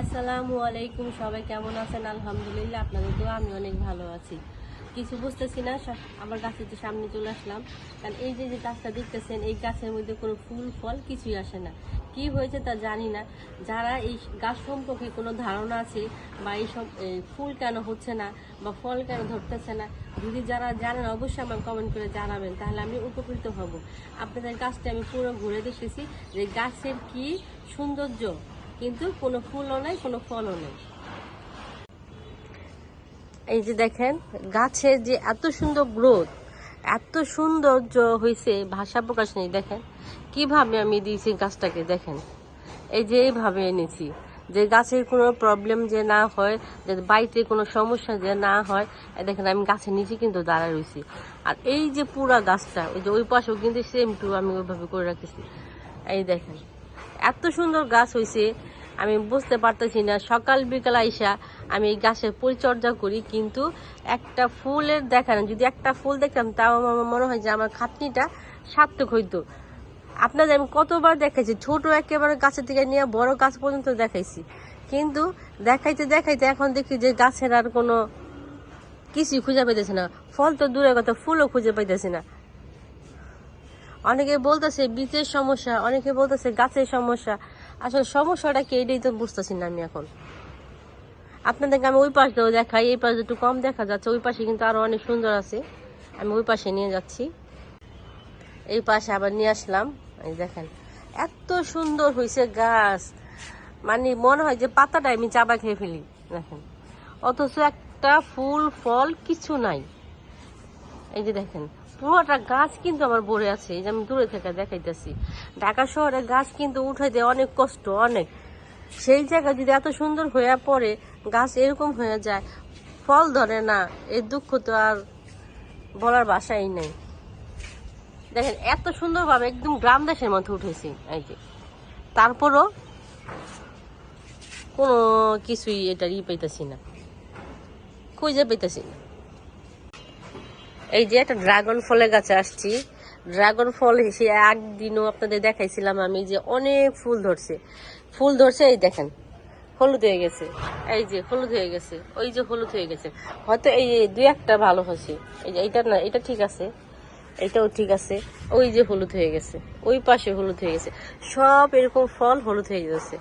আসসালামু আলাইকুম, সবাই কেমন আছেন? আলহামদুলিল্লাহ আপনাদের তো আমি অনেক ভালো আছি। কিছু বুঝতেছি না আমার গাছের তো সামনে চলে আসলাম। কারণ এই যে যে গাছটা দেখতেছেন, এই গাছের মধ্যে কোনো ফুল, ফল কিছুই আসে না। কি হয়েছে তা জানি না। যারা এই গাছ সম্পর্কে কোনো ধারণা আছে বা এই সব ফুল কেন হচ্ছে না বা ফল কেন ধরতেছে না, যদি যারা জানেন, অবশ্যই আমার কমেন্ট করে জানাবেন, তাহলে আমি উপকৃত হব। আপনাদের গাছটা আমি পুরো ঘুরে দেখেছি যে গাছের কি সৌন্দর্য কিন্তু কোনো ফুলও নাই, কোনো ফলও নেই। এই যে দেখেন, গাছের যে এত সুন্দর গ্রোথ, এত সৌন্দর্য হয়েছে ভাষা প্রকাশ নেই, দেখেন। কীভাবে আমি দিয়েছি গাছটাকে, দেখেন। এই যে এইভাবে এনেছি, যে গাছের কোনো প্রবলেম যে না হয়, যে বাড়িতে কোনো সমস্যা যে না হয় দেখেন, আমি গাছের নিচে কিন্তু দাঁড়ায় রয়েছি। আর এই যে পুরা গাছটা, ওই যে ওই পাশেও কিন্তু সেম টু আমি ওইভাবে করে রাখেছি এই দেখেন এত সুন্দর গাছ হয়েছে আমি বুঝতে পারতেছি না। সকাল, বিকাল আইসা আমি এই গাছের পরিচর্যা করি, কিন্তু একটা ফুলের দেখা না যদি একটা ফুল দেখতাম, তাও আমার মনে হয় যে আমার খাটনিটা সার্থক হইতো। আপনাদের আমি কতবার দেখাইছি, ছোট একেবারে গাছের থেকে নিয়ে বড় গাছ পর্যন্ত দেখাইছি। কিন্তু দেখাইতে দেখাইতে এখন দেখি যে গাছের আর কোনো কিছুই খুঁজে পাইতেছে না। ফল তো দূরের কথা, ফুলও খুঁজে পাইতেছে না। অনেকে বলতেছে বীজের সমস্যা, অনেকে বলতেছে গাছের সমস্যা। আসলে সমস্যাটা কি এটাই তো বুঝতেছি না আমি এখন। আপনাদেরকে আমি ওই পাশ দিয়েও দেখাই, এই পাশে একটু কম দেখা যাচ্ছে, ওই পাশে কিন্তু আরও অনেক সুন্দর আছে। আমি ওই পাশে নিয়ে যাচ্ছি। এই পাশে আবার নিয়ে আসলাম। এই দেখেন, এত সুন্দর হয়েছে গাছ। মানে মনে হয় যে পাতাটা আমি চাবা খেয়ে ফেলি, দেখেন। অথচ একটা ফুল, ফল কিছু নাই। এই যে দেখেন পুরোটা গাছ কিন্তু আমার ভরে আছে, এই যে আমি দূরে থেকে দেখাইতেছি। ঢাকা শহরে গাছ কিন্তু উঠাইতে অনেক কষ্ট, অনেক। সেই জায়গা যদি এত সুন্দর হয়ে পড়ে, গাছ এরকম হয়ে যায়, ফল ধরে না এই দুঃখ তো আর বলার বাসাই নেই। দেখেন, এত সুন্দরভাবে একদম গ্রাম দেশের মতো উঠেছি, এই যে। তারপরও কোনো কিছুই এটার ই পাইতেছি না। খুঁজে পাইতেছি না। এই যে একটা ড্রাগন ফলের গাছে আসছি। ড্রাগন ফল সে একদিনও আপনাদের দেখাইছিলাম আমি যে অনেক ফুল ধরছে। ফুল ধরছে, এই দেখেন, হলুদ হয়ে গেছে। এই যে হলুদ হয়ে গেছে, ওই যে হলুদ হয়ে গেছে। হয়তো এই দুই একটা ভালো হয়েছে। এই যে এইটা না এটা ঠিক আছে এটাও ঠিক আছে। ওই যে হলুদ হয়ে গেছে, ওই পাশে হলুদ হয়ে গেছে। সব এরকম ফল হলুদ হয়ে গেছে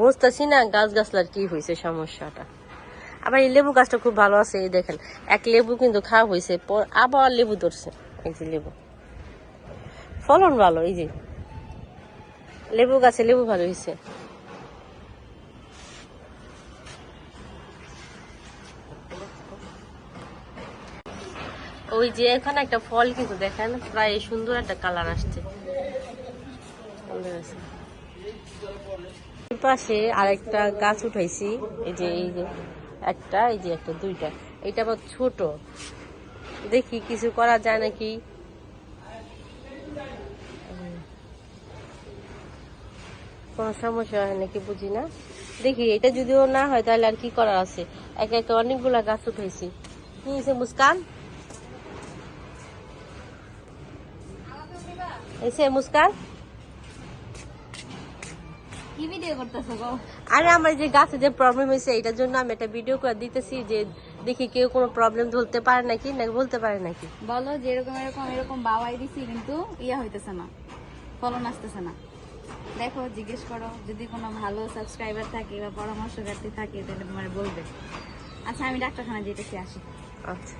বুঝতেছি না গাছ গাছলার কি হয়েছে সমস্যাটা? আবার এই লেবু গাছটা খুব ভালো আছে, এই দেখেন। এক লেবু কিন্তু খারাপ হয়েছে আবার লেবু ধরছে। এই যে লেবু। ফলন ভালো, এই যে। লেবু গাছে লেবু ভালো হয়েছে ওই যে এখানে একটা ফল কিন্তু দেখেন, প্রায় সুন্দর একটা কালার আসছে। পাশে আরেকটা গাছ উঠাইছি, এই যে এই যে। একটা, এই যে একটা, দুইটা। এটা আবার ছোট। দেখি কিছু করা যায় নাকি? কোনো সমস্যা হয় নাকি বুঝি না? দেখি, এটা যদিও না হয়, তাহলে আর কি করার আছে? একে একে অনেকগুলা গাছ উঠেছি কি মুস্কান? এসে মুস্কান? কি ভিডিও করতেছো গো। আরে আমার যে গাছে যে প্রবলেম হয়েছে এটার জন্য আমি একটা ভিডিও করে দিতেছি যে দেখি কেউ কোনো প্রবলেম ধরতে পারে নাকি না বলতে পারে নাকি। বলো যে এরকম এরকম এরকম বাবাই দিছি কিন্তু ইয়া হইতেছে না। ফলন আসতেছে না। দেখো জিজ্ঞেস করো যদি কোনো ভালো সাবস্ক্রাইবার থাকে বা পরামর্শকার্থী থাকে তাহলে তোমার বলবে। আচ্ছা আমি ডাক্তারখানা যেতেছি আসি। আচ্ছা।